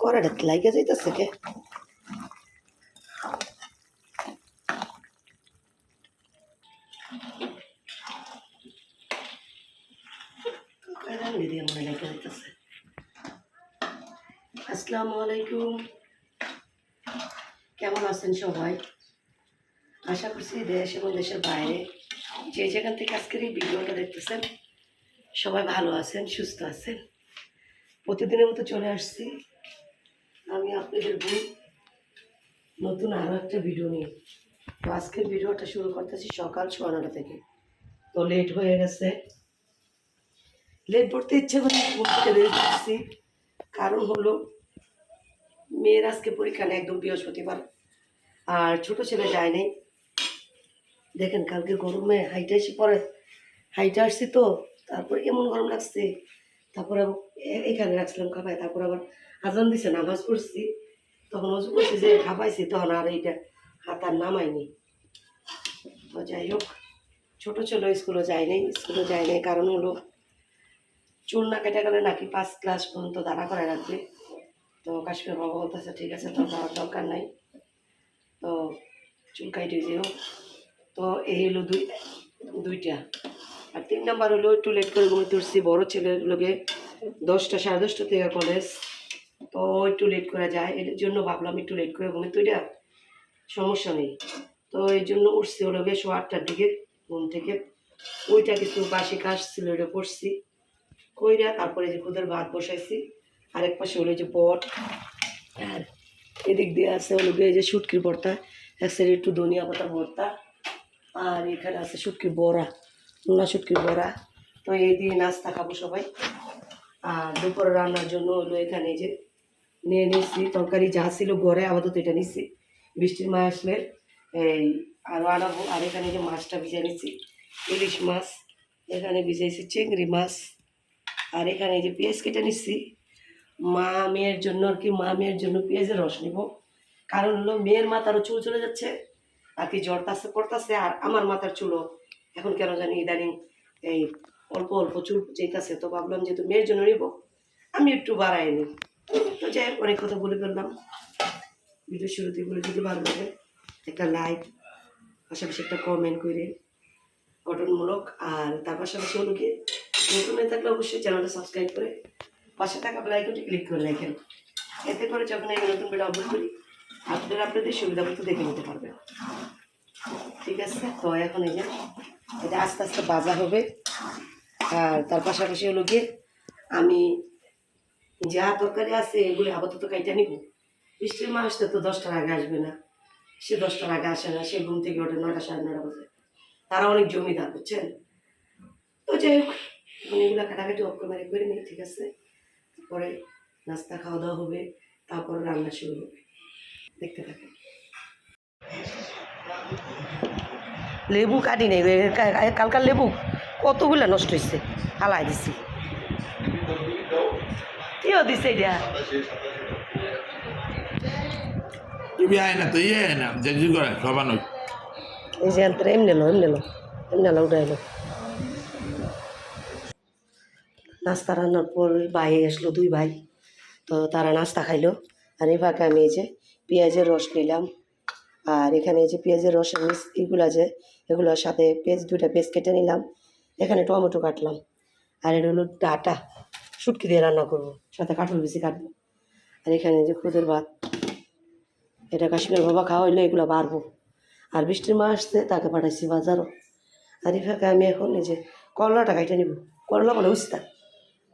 কড়াটা লাইগা যাইতেছে কে? আসসালামু আলাইকুম। কেমন আছেন সবাই? আশা করছি দেশ এবং দেশের বাইরে যে যেখান থেকে আজকের এই ভিডিওটা দেখতেছেন সবাই ভালো আছেন, সুস্থ আছেন? প্রতিদিনের মতো চলে আসছি। আমি আপনাদের বই নতুন আরও একটা ভিডিও নিয়ে। তো আজকের ভিডিওটা শুরু করতেছি সকাল সোয়া নটা থেকে। তো লেট হয়ে গেছে। লেট পড়তে ইচ্ছে করে থেকে লেট করছি কারণ হলো, মেয়ের আজকে পরীক্ষা নেই, একদম বৃহস্পতিবার। আর ছোট ছেলে যায় দেখেন, কালকে গরমে হাইটে এসে পরে হাইটে আসছি তো তারপর এমন গরম লাগছে। তারপর এখানে রাখছিলাম খাবাই তারপর আবার আজান দিছে, নামাজ পড়ছি। তখন অজু করছি যে খাবাইছি, তখন আর এইটা হাত আর নামাইনি তো যাই হোক, ছোটো ছেলে স্কুলে যায় নাই, স্কুলে যায় নাই কারণ হলো চুল না কেটে গেলে নাকি পাঁচ ক্লাস পর্যন্ত দাঁড়া করে রাখবে। তো কাশ্মীর বাবা বলতেছে, ঠিক আছে, তোর যাওয়ার দরকার নাই। তো চুল কাইটে যেও তো এই হলো দুই, দুইটা। আর তিন নাম্বার হলো একটু লেট করে ঘুমিয়ে তুলছি বড়ো ছেলের লোকে দশটা, সাড়ে দশটা থেকে কলেজ তো একটু লেট করা যায়, এর জন্য ভাবলাম একটু লেট করে ঘুমিয়ে তুইটা সমস্যা নেই। তো এই জন্য উঠছি হলো শো আটটার দিকে ঘুম থেকে। ওইটা কিছু বাসি কাজ ছিল, ওইটা করছি। কইরা তারপরে যে খুদের ভাত বসাইছি। আরেক পাশে হলো যে পট। আর এদিক দিয়ে আছে হলো গিয়ে যে শুটকির ভর্তা। এক সাইডে একটু ধনিয়া পাতার ভর্তা। আর এখানে আছে শুটকির বড়া। নোনা শুটকির বড়া তো এই দিয়ে নাস্তা খাব সবাই। আর দুপুরে রান্নার জন্য হলো এখানে যে নিয়ে নিচ্ছি তরকারি যা ছিল ঘরে আপাতত এটা নিচ্ছি বৃষ্টির মাছ আসলে এই আরও আনাবো। আর এখানে যে মাছটা ভিজে নিচ্ছি ইলিশ মাছ, এখানে ভিজাইছি চিংড়ি মাছ। আর এখানে যে পেঁয়াজ কেটে নিচ্ছি মা মেয়ের জন্য আর কি, মা মেয়ের জন্য পেঁয়াজের রস নিব। কারণ হলো মেয়ের মাথারও চুল চলে যাচ্ছে, আর কি জ্বর তাছে পড়তাছে, আর আমার মাথার চুলও এখন কেন জানি ইদানিং এই অল্প অল্প চুল যেতেছে তো ভাবলাম যেহেতু মেয়ের জন্য নিব, আমি একটু বাড়াই নিই তো যাই অনেক কথা বলে ফেললাম। ভিডিও শুরুতে বলে যদি ভালো লাগে একটা লাইক পাশাপাশি একটা কমেন্ট করে গঠনমূলক, আর তার পাশাপাশি হলো কি, নতুন হয়ে থাকলে অবশ্যই চ্যানেলটা সাবস্ক্রাইব করে পাশে থাকা বেলাইকনটি ক্লিক করে রাখেন। এতে করে যখন আমি নতুন ভিডিও আপলোড করি, আপনারা আপনাদের সুবিধা মতো দেখে নিতে পারবেন। ঠিক আছে? তো এখন এই যে এটা আস্তে আস্তে বাজা হবে। আর তার পাশাপাশি হলো গিয়ে আমি যা তরকারি আছে এগুলি আপাতত কাইটা নিব। বৃষ্টির মাস তো দশটার আগে আসবে না। সে দশটার আগে আসে না, সে ঘুম থেকে ওঠে নটা সাড়ে নটা বাজে। তারা অনেক জমিদার, বুঝছেন? তো যাই হোক এখন এগুলো কাটাকাটি অক্ষমারি করে নিই, ঠিক আছে? তারপরে নাস্তা খাওয়া দাওয়া হবে, তারপর রান্না শুরু হবে। দেখতে থাকেন। লেবু কাটি নেই কালকার লেবু কতগুলো নষ্ট হয়েছে ফালাই দিছি। কিও দিছে এটা? তুমি আয় না তো ইয়ে আয় না যে করে সবানো এই যে এমনি এমনি লো এমনি লো এমনি লো উঠাইলো নাস্তা রান্নার পর ভাই আসলো দুই ভাই। তো তারা নাস্তা খাইলো আর এই ফাঁকে আমি এই যে পেঁয়াজের রস নিলাম আর এখানে যে পেঁয়াজের রসের মিস এগুলো যে, এগুলোর সাথে পেঁয়াজ, দুইটা পেঁয়াজ কেটে নিলাম। এখানে টমেটো কাটলাম। আর এটা হলো ডাটা। শুটকি দিয়ে রান্না করব। সাথে কাঁঠাল বেশি কাটবো। আর এখানে যে খুদের ভাত। এটা কাশ্মীর বাবা খাওয়া হইলে এগুলো বাড়বো। আর বৃষ্টির মা আসছে, তাকে পাঠাইছি বাজারও। আর এই ফাঁকে আমি এখন এই যে করলাটা কাইটে নিব। করলা বলে উস্তা।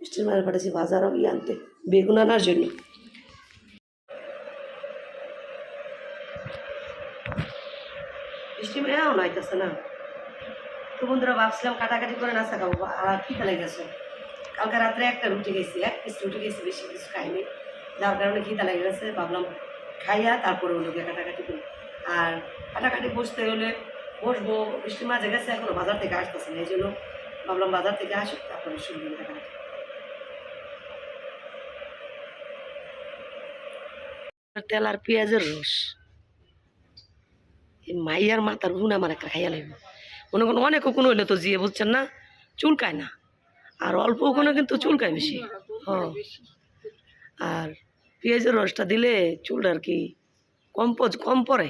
বৃষ্টির মায়ের পাঠাইছি বাজারও ইয়ে আনতে। বেগুন আনার জন্য। বৃষ্টি মেয়েও নাইতেছে না। তো বন্ধুরা ভাবছিলাম কাটাকাটি করে নাস্তা খাব আর কি খেলে গেছে কালকে রাত্রে একটা রুটি গেছি এক পিস রুটি গেছি বেশি কিছু খাইনি। যার কারণে খিদা লেগে গেছে ভাবলাম খাইয়া তারপরে ওগুলো গিয়ে কাটাকাটি করি। আর কাটাকাটি বসতে হলে বসবো, বৃষ্টির মাঝে গেছে, এখনও বাজার থেকে আসতেছে না, এই জন্য ভাবলাম বাজার থেকে আসুক, তারপরে শুরু করি কাটাকাটি। তেল আর পেঁয়াজের রস। মাইয়ার মাথার গুণ আমার একটা খাইয়া লাগবে মনে করুন অনেক কোনো হইলে তো জিয়ে, বুঝছেন না? চুলকায় না। আর অল্প ওখানে কিন্তু চুলকায় বেশি। হ্যাঁ। আর পেঁয়াজের রসটা দিলে চুলটা আর কি কম কম পড়ে।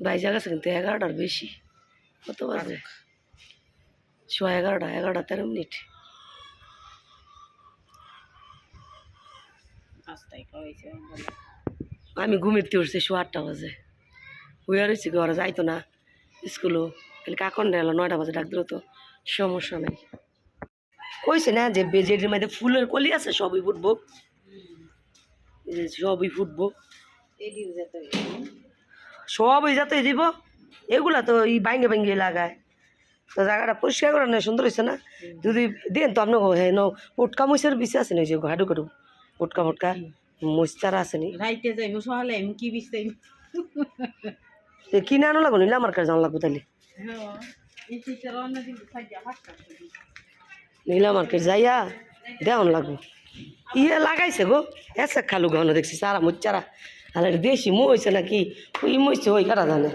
বাইজা গেছে কিন্তু এগারোটার বেশি। কত বাজে? সোয়া এগারোটা এগারোটা তেরো মিনিট। আমি ঘুমিতে উঠছি সোয়া আটটা বাজে। হুইয়া রয়েছি ঘরে যাইতো না স্কুলও। খালি কাকন এলো নয়টা বাজে ডাক দিল তো সমস্যা নেই। কইছে না যে বেজেটির মধ্যে ফুলের কলি আছে সবই ফুটবো। সবই ফুটবো। সবই যাতে দিব। এগুলা তো এই বাইঙ্গে বাইঙ্গে লাগায়। তো জায়গাটা পরিষ্কার করে না সুন্দর হয়েছে না? যদি দেন তো আপনার হ্যাঁ ন পুটকা মহিষের বেশি আছে না ওই যে ঘাটু ঘাটু পুটকা ফুটকা মহিষ চারা আছে নি। রাইতে যাইমু সকালে আমি কি বিছাইম এ কিনে আনো লাগো নিলে আমার কাছে জানা লাগবো তাহলে হ্যাঁ এই চিত্র অন্য দিন সাইজা হাটটা নীলা মার্কেট যাইয়া দেওয়ান লাগবো। ইয়ে লাগাইছে গো এসে খালু ঘন দেখছি সারা মুচারা আর দেশি মই হয়েছে নাকি? ওই মইছে ওই কাটা জানে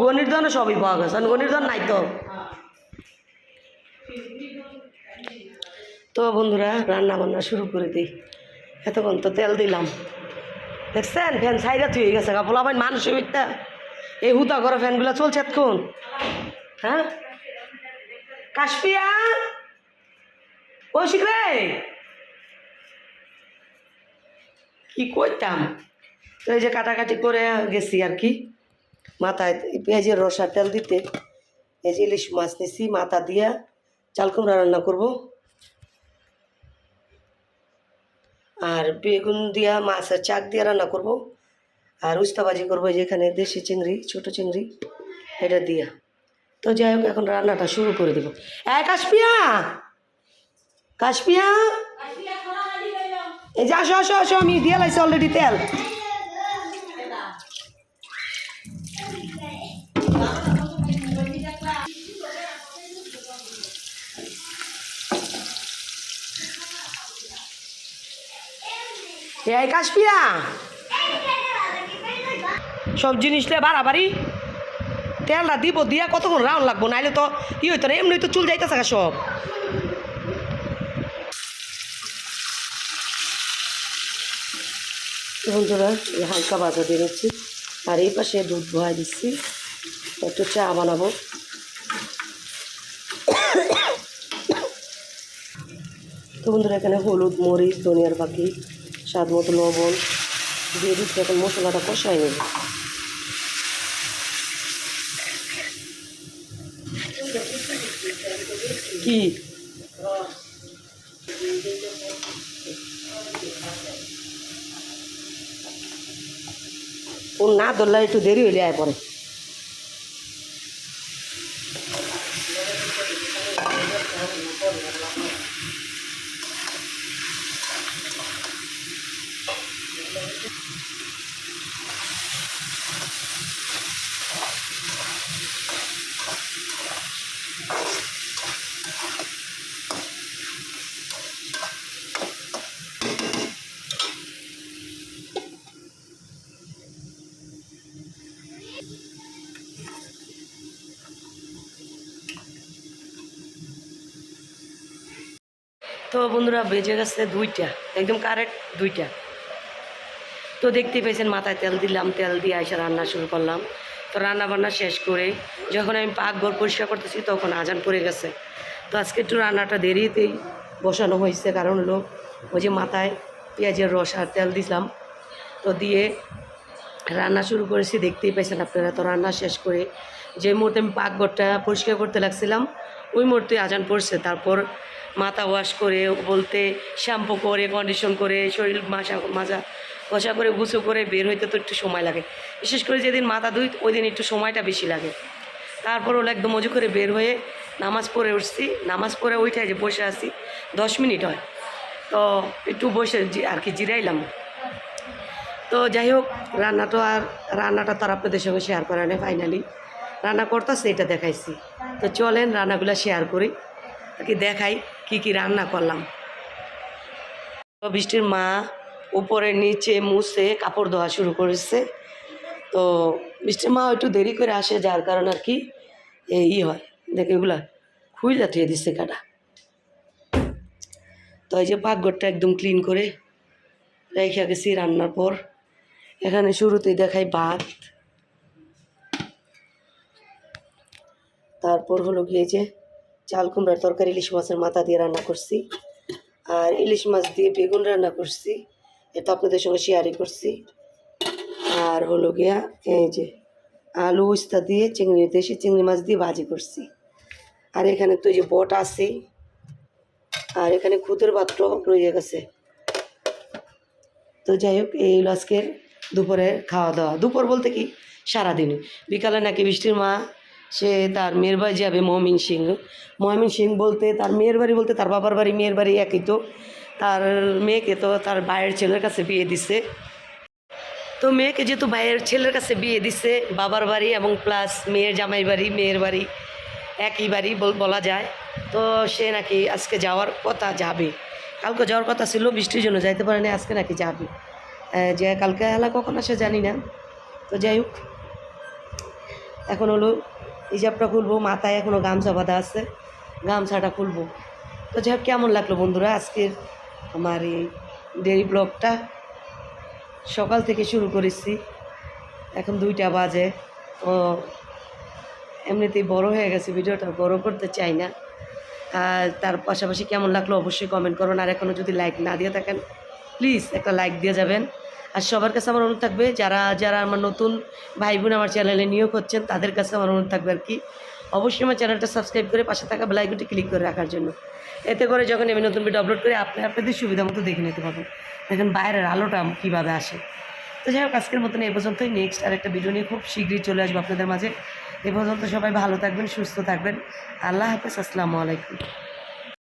গনির দনে সবই পাওয়া গেছে গনির দন নাই তো। তো বন্ধুরা রান্না বান্না শুরু করে দিই। এতক্ষণ তো তেল দিলাম। দেখছেন? ফ্যান সাইডা তুই গেছে বলা ভাই মানুষ ওইটা এই হুতা করে ফ্যানগুলো চলছে এতক্ষণ। হ্যাঁ? কাশপিয়া কৌশিক রে? কি করতাম তো এই যে কাটাকাটি করে গেছি আর কি। মাথায় পেঁয়াজের রসা তেল দিতে। এই যে ইলিশ মাছ নিছি, মাথা দিয়া চাল কুমড়া রান্না করব। আর বেগুন দিয়া মাছ চাক দিয়ে রান্না করব। আর উস্তাবাজি করব যেখানে দেশি চিংড়ি ছোট চিংড়ি এটা দিয়া। তো যাই হোক এখন রান্নাটা শুরু করে দেবো। হ্যাঁ কাশপিয়া কাশপিয়া এই যে আসো আসো আসো আমি দিয়ে লাইছি অলরেডি তেল। এই কাশপিয়া সব জিনিসটা বাড়াবাড়ি। তেলটা দিব দিয়া কতক্ষণ রাউন্ড লাগবো? নাইলে তো ই হইতো না, এমনি তো চুল যাইতেছে গা সব। বন্ধুরা হালকা বাজা দিয়ে নিচ্ছি। আর এই পাশে দুধ ভয় দিচ্ছি। একটু চা বানাবো। তো বন্ধুরা, এখানে হলুদ, মরিচ, ধনিয়ার পাখি স্বাদ মতো লবণ দিয়ে দিচ্ছি এখন মশলাটা কষাই নেব। কি? ও না ধরলে একটু দেরি হইলে আয় পরে। তো বন্ধুরা বেজে গেছে দুইটা, একদম কারেক্ট দুইটা। তো দেখতে পেয়েছেন মাথায় তেল দিলাম, তেল দিয়ে এসে রান্না শুরু করলাম। তো রান্না বান্না শেষ করে যখন আমি পাকঘর পরিষ্কার করতেছি তখন আজান পড়ে গেছে। তো আজকে একটু রান্নাটা দেরিতেই বসানো হয়েছে, কারণ হলো ওই যে মাথায় পেঁয়াজের রস আর তেল দিলাম। তো দিয়ে রান্না শুরু করেছি, দেখতেই পাইছেন আপনারা তো রান্না শেষ করে যে মুহূর্তে আমি পাকঘরটা পরিষ্কার করতে লাগছিলাম, ওই মুহূর্তে আজান পড়ছে। তারপর মাথা ওয়াশ করে, বলতে শ্যাম্পু করে কন্ডিশন করে, শরীর মাসা মাজা ঘষা করে গুছো করে বের হইতে তো একটু সময় লাগে। বিশেষ করে যেদিন মাথা ধুই ওই দিন একটু সময়টা বেশি লাগে। তারপর ওলা একদম মজু করে বের হয়ে নামাজ পড়ে উঠছি। নামাজ পড়ে ওইটাই যে বসে আছি, দশ মিনিট হয়। তো একটু বসে আর কি জিরাইলাম। তো যাই হোক রান্নাটা আর, রান্নাটা তো আর আপনাদের সঙ্গে শেয়ার করা নেই ফাইনালি রান্না করতেছে, এটা দেখাইছি। তো চলেন রান্নাগুলো শেয়ার করি। কি দেখাই কি কি রান্না করলাম। তো বৃষ্টির মা উপরে নিচে মুছে কাপড় ধোয়া শুরু করেছে। তো বৃষ্টির মা একটু দেরি করে আসে, যার কারণে আর কি এই হয়। দেখে এগুলা খুইলা থুয়ে দিচ্ছে কাটা। তো এই যে পাকঘরটা একদম ক্লিন করে রেখে গেছি রান্নার পর। এখানে শুরুতেই দেখাই ভাত। তারপর হলো গিয়ে যে চাল, কুমড়ার তরকারি, ইলিশ মাছের মাথা দিয়ে রান্না করছি। আর ইলিশ মাছ দিয়ে বেগুন রান্না করছি। এটা আপনাদের সঙ্গে শেয়ারই করছি। আর হলো গিয়া, এই যে আলু উস্তা দিয়ে চিংড়ি, দেশি চিংড়ি মাছ দিয়ে ভাজি করছি। আর এখানে তো যে বট আছে। আর এখানে খুদের পাত্র রয়ে গেছে। তো যাই হোক, এই হলো আজকের দুপুরের খাওয়া দাওয়া। দুপুর বলতে কি? সারাদিনে। বিকালে নাকি বৃষ্টির মা সে তার মেয়ের বাড়ি যাবে মমিন সিং মমিন সিং বলতে তার মেয়ের বাড়ি বলতে তার বাবার বাড়ি, মেয়ের বাড়ি একই তো। তার মেয়েকে তো তার বাইরের ছেলের কাছে বিয়ে দিছে। তো মেয়েকে যেহেতু ভাইয়ের ছেলের কাছে বিয়ে দিছে, বাবার বাড়ি এবং প্লাস মেয়ের জামাই বাড়ি, মেয়ের বাড়ি একই বাড়ি বল- বলা যায়। তো সে নাকি আজকে যাওয়ার কথা যাবে। কালকে যাওয়ার কথা ছিল, বৃষ্টির জন্য যাইতে পারেনি, আজকে নাকি যাবে। যে কালকে হেলা কখন আসে জানি না। তো যাই হোক, এখন হলো হিজাবটা খুলবো, মাথায় এখনও গামছা বাঁধা আছে, গামছাটা খুলবো। তো যাই কেমন লাগল বন্ধুরা আজকের আমার এই ডেরি ব্লগটা? সকাল থেকে শুরু করেছি, এখন দুইটা বাজে। ও, এমনিতেই বড় হয়ে গেছে, ভিডিওটা বড় করতে চাই না। আর তার পাশাপাশি কেমন লাগল অবশ্যই কমেন্ট করবেন আর এখনও যদি লাইক না দিয়ে থাকেন প্লিজ একটা লাইক দিয়ে যাবেন। আর সবার কাছে আমার অনুরোধ থাকবে, যারা যারা আমার নতুন ভাই বোন আমার চ্যানেলে নিয়োগ হচ্ছেন, তাদের কাছে আমার অনুরোধ থাকবে আর কি। অবশ্যই আমার চ্যানেলটা সাবস্ক্রাইব করে পাশে থাকা বেলাইকনটি ক্লিক করে রাখার জন্য। এতে করে যখন আমি নতুন ভিডিও আপলোড করি, আপনি, আপনাদের সুবিধা মতো দেখে নিতে পারবেন দেখেন বাইরের আলোটা কীভাবে আসে। তো যাই হোক, আজকের মতন এই পর্যন্তই। নেক্সট আর একটা ভিডিও নিয়ে খুব শীঘ্রই চলে আসব আপনাদের মাঝে। এ পর্যন্ত সবাই ভালো থাকবেন, সুস্থ থাকবেন। আল্লাহ হাফেজ, আসসালামু আলাইকুম।